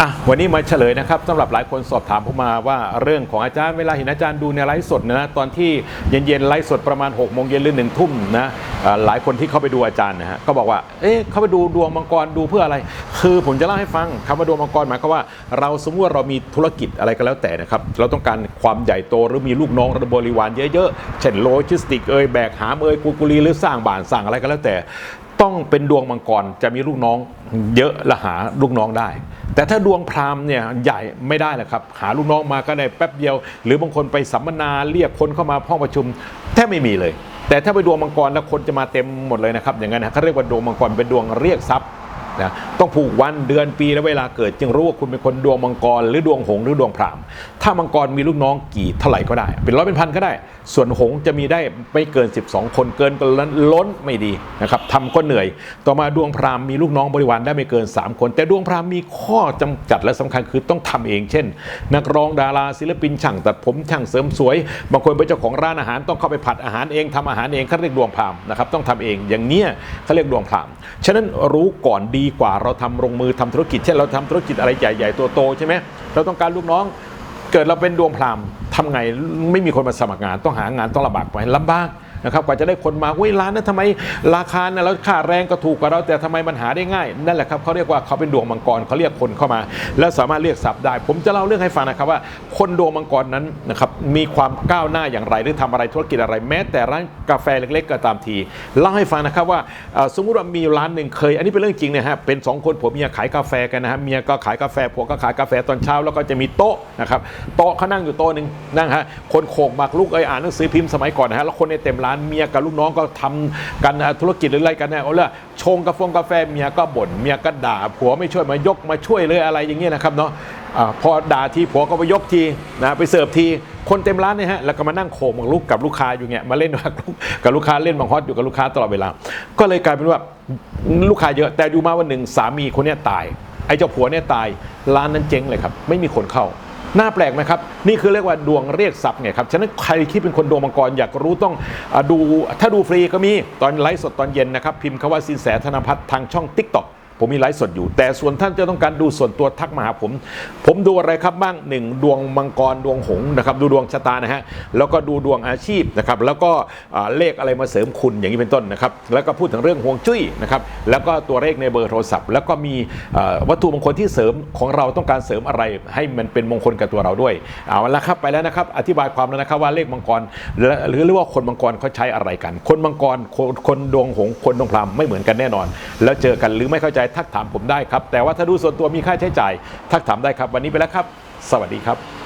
อะวันนี้มาเฉลยนะครับสำหรับหลายคนสอบถามผมมาว่าเรื่องของอาจารย์เวลาเห็นอาจารย์ดูในไลฟ์สดนะตอนที่เย็นๆไลฟ์สดประมาณ6กโมงเย็นหรือหนึ่งทุ่มนะหลายคนที่เข้าไปดูอาจารย์นะฮะก็บอกว่าเอ๊ะเข้าไปดูดวงมังกรดูเพื่ออะไร คือผมจะเล่าให้ฟังคำว่าดวงมังกรหมายความว่าเราสมมติว่าเรามีธุรกิจอะไรก็แล้วแต่นะครับเราต้องการความใหญ่โตหรือมีลูกน้องระบริวารเยอะๆเช่นโลจิสติกเอ่ยแบกหามเอ่ยกุกุลีหรือสร้างบ้านสร้างอะไรก็แล้วแต่ ต้องเป็นดวงมังกรจะมีลูกน้องเยอะและหาลูกน้องได้ แต่ถ้าดวงพราหมณ์เนี่ยใหญ่ไม่ได้แหละครับ หาลูกน้องมาก็ได้แป๊บเดียว หรือบางคนไปสัมมนาเรียกคนเข้ามาห้องประชุมแทบไม่มีเลย แต่ถ้าไปดวงมังกรแล้วคนจะมาเต็มหมดเลยนะครับอย่างนั้นนะเขาเรียกว่าดวงมังกรเป็นดวงเรียกทรัพย์ นะต้องผูกวันเดือนปีและเวลาเกิด จึงรู้ว่าคุณเป็นคนดวงมังกรหรือดวงหงหรือดวงพรามถ้ามังกรมีลูกน้องกี่เท่าไหร่ก็ได้ เป็นร้อยเป็นพันก็ได้ ส่วนหงจะมีได้ไม่เกิน 12 คนเกินก็ล้นไม่ดีนะครับทำก็เหนื่อย ต่อมาดวงพรามมีลูกน้องบริวารได้ไม่เกิน 3 คน แต่ดวงพรามมีข้อจำกัดและสำคัญคือต้องทำเองเช่น นักร้องดาราศิลปินช่างตัดผมช่างเสริมสวย บางคนเป็นเจ้าของร้านอาหารต้องเข้าไปผัดอาหารเองทำอาหารเองเขาเรียกดวงพรามนะครับต้องทำเองอย่างเนี้ยเขาเรียกดวงพรามฉะนั้นรู้ก่อนดีีกว่าเราทำลงมือทำธุรกิจ เช่นเราทำธุรกิจอะไรใหญ่ๆตัวโตใช่ไหมเราต้องการลูกน้องเกิดเราเป็นดวงพรามทำไงไม่มีคนมาสมัครงานต้องหางานต้องลำบากไปลำบาก นะครับกว่าจะได้คนมาเว้ยร้านนั้นทำไมราคาเนี่ยแล้วค่าแรงก็ถูกกว่าเราแต่ทำไมมันหาได้ง่ายนั่นแหละครับเขาเรียกว่าเขาเป็นดวงมังกรเขาเรียกคนเข้ามา แล้วสามารถเรียกทรัพย์ได้ ผมจะเล่าเรื่องให้ฟังนะครับว่า คนดวงมังกรนั้นนะครับมีความก้าวหน้าอย่างไรหรือทำอะไรธุรกิจอะไรแม้แต่ร้านกาแฟเล็ก ๆ ก็ตามทีเล่าให้ฟังนะครับว่าสมมุติว่ามีร้านหนึ่งเคย อันนี้เป็นเรื่องจริงนะฮะเป็นสองคนผัวเมียขายกาแฟกันนะฮะเมียก็ขายกาแฟผัวก็ขายกาแฟตอนเช้าแล้วก็จะมีโต๊ะนะครับโต๊ะเขานั่งอยู่โต๊ะหนึ่งนั่งฮะคนโขกหมากลูกเอ้ยอ่านหนังสือพิมพ์สมัยก่อนนะฮะแล้วคนในเต็มร้านเมียกับลูกน้องก็ทำกันธุรกิจหรืออะไรกันเนี่ยเอาละชงกาแฟกาแฟเมียก็บ่นเมียก็ด่าผัวไม่ช่วยมายกมาช่วยเลยอะไรอย่างเงี้ยนะครับเนาะพอด่าทีผัวก็ไปยกทีนะไปเสิร์ฟทีคนเต็มร้านเนี่ยฮะแล้วก็มานั่งโขกหมากลูกกับลูกค้าอยู่เงี้ยมาเล่นกลูกกับลูกค้าเล่นหมากฮอตอยู่กับลูกค้าตลอดเวลา ก็เลยกลายเป็นว่าลูกค้าเยอะแต่อยู่มาวันหนึ่งสามีคนเนี้ยตายไอ้เจ้าผัวเนี่ยตายร้านนั้นเจ๊งเลยครับ ไม่มีคนเข้า น่าแปลกไหมครับ นี่คือเรียกว่าดวงเรียกทรัพย์ไงครับฉะนั้นใครที่เป็นคนดวงมังกรอยากรู้ต้องอดูถ้าดูฟรีก็มีตอนไลฟ์สดตอนเย็นนะครับพิมพ์คำว่าสินแสธนพัฒน์ทางช่อง t ิ k t o k ผมมีไลฟ์สดอยู่ แต่ส่วนท่านจะต้องการดูส่วนตัวทักมาหาผม ผมดูอะไรครับบ้างหนึ่งดวงมังกรดวงหงนะครับดูดวงชะตานะฮะแล้วก็ดูดวงอาชีพนะครับแล้วก็เลขอะไรมาเสริมคุณอย่างนี้เป็นต้นนะครับแล้วก็พูดถึงเรื่องห่วงจุ้ยนะครับแล้วก็ตัวเลขในเบอร์โทรศัพท์ แล้วก็มีวัตถุมงคลที่เสริมของเราต้องการเสริมอะไร ให้มันเป็นมงคลกับตัวเราด้วยเอาละครับไปแล้วนะครับอธิบายความแล้วนะครับว่าเลขมังกรหรือหรือว่าคนมังกรเขาใช้อะไรกัน คนมังกรคนดวงหงคนดวงพรามไม่เหมือนกันแน่นอน แล้วเจอกันหรือไม่เข้าใจทักถามผมได้ครับ แต่ว่าถ้าดูส่วนตัวมีค่าใช้จ่าย ทักถามได้ครับ วันนี้ไปแล้วครับ สวัสดีครับ